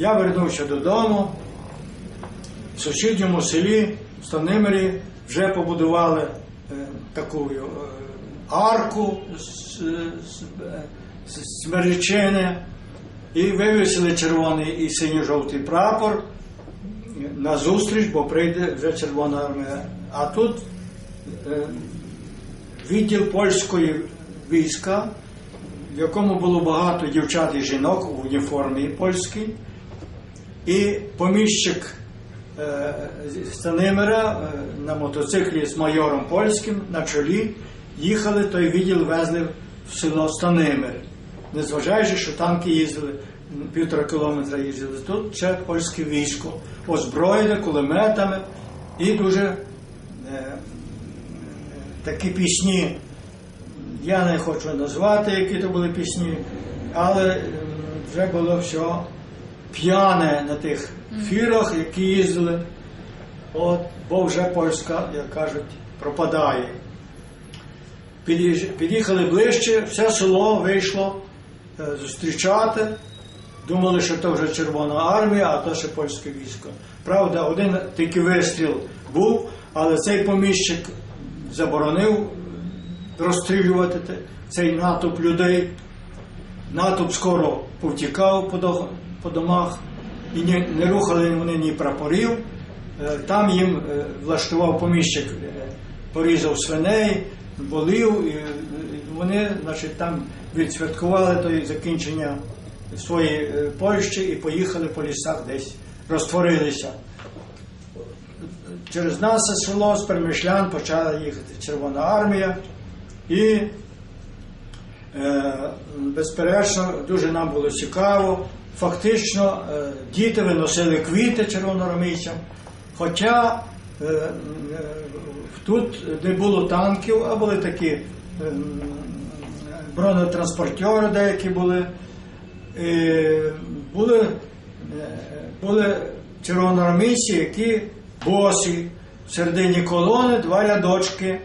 Я вернувся додому. В сусідньому селі в Станимирі вже побудували е, таку е, арку з, з, е, з смеречини і вивісили червоний і синьо-жовтий прапор на зустріч, бо прийде вже Червона армія. А тут е, відділ польської війська, в якому було багато дівчат і жінок у уніформі польській, і поміщик е, Станимира е, на мотоциклі з майором польським на чолі їхали, той відділ везли в село Станимир. Незважаючи, що танки їздили півтора кілометра їздили. Тут ще польське військо, озброєне кулеметами і дуже е, е, такі пісні. Я не хочу назвати, які то були пісні, але вже було все п'яне на тих фірах, які їздили. От, бо вже польська, як кажуть, пропадає. Під'їхали ближче, все село вийшло е, зустрічати. Думали, що то вже Червона армія, а то ще польське військо. Правда, один тільки вистріл був, але цей поміщик заборонив розстрілювати цей натовп людей. Натовп скоро повтікав по, по домах, і не, рухали вони ні прапорів. Е, Там їм е, влаштував поміщик, е, порізав свиней, болів, і вони значить, там відсвяткували то закінчення своєї Польщі і поїхали по лісах десь, розтворилися. Через наше село з Перемишлян почала їхати Червона армія і Безперечно, дуже нам було цікаво. Фактично, е, діти виносили квіти червоноармійцям, хоча е, е, тут не було танків, а були такі е, бронетранспортери деякі були. Були, е, були червоноармійці, які босі в середині колони, два рядочки